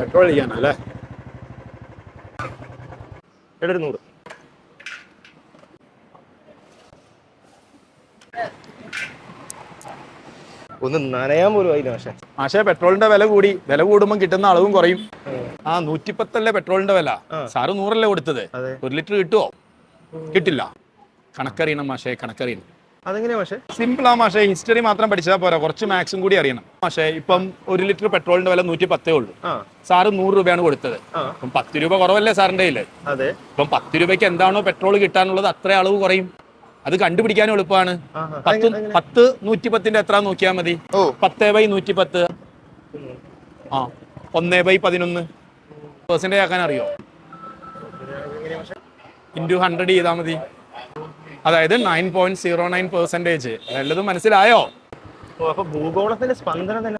Petrol ചെയ്യാനല്ലേ ഇവിടെ നൂറ്. ഒന്ന് നനയാൻ പോലും ആയില്ല പക്ഷെ. പക്ഷേ പെട്രോളിന്റെ വില കൂടി. വില കൂടുമ്പോൾ കിട്ടുന്ന അളവും കുറയും. ആ നൂറ്റിപ്പത്തല്ലേ പെട്രോളിന്റെ വില. സാറ് നൂറല്ലേ കൊടുത്തത്. ഒരു ലിറ്റർ കിട്ടുമോ കിട്ടില്ല. കണക്കറിയണം മാഷേ കണക്കറിയണം. അതെങ്ങനെയാ പക്ഷെ സിമ്പിൾ ആ മാഷേ ഹിസ്റ്ററി മാത്രം പഠിച്ചാൽ പോരാ. കുറച്ച് മാക്സും കൂടി അറിയണം. പക്ഷേ ഇപ്പം ഒരു ലിറ്റർ പെട്രോളിന്റെ വില നൂറ്റി പത്തേ ഉള്ളൂ സാറ് നൂറ് രൂപയാണ് കൊടുത്തത്. അപ്പം പത്ത് രൂപ കുറവല്ലേ സാറിന്റെ കയ്യിൽ? അതെ. ഇപ്പം പത്ത് രൂപയ്ക്ക് എന്താണോ പെട്രോൾ കിട്ടാനുള്ളത് അത്ര അളവ് കുറയും. അത് കണ്ടുപിടിക്കാനും എളുപ്പമാണ്. പത്ത് പത്ത് നൂറ്റി പത്തിന്റെ എത്ര നോക്കിയാൽ മതി. പത്തേ ബൈ നൂറ്റി പത്ത് ആ. ഒന്നേ ബൈ പതിനൊന്ന്. പേഴ്സന്റേജ് ആക്കാൻ അറിയോ ഇന്റു ഹൺഡ്രഡ് ചെയ്താൽ മതി. അതായത് nine point zero nine percentage നല്ലത് മനസ്സിലായോ? അപ്പൊ ഭൂഗോളത്തിന്റെ സ്പന്ദനം തന്നെ?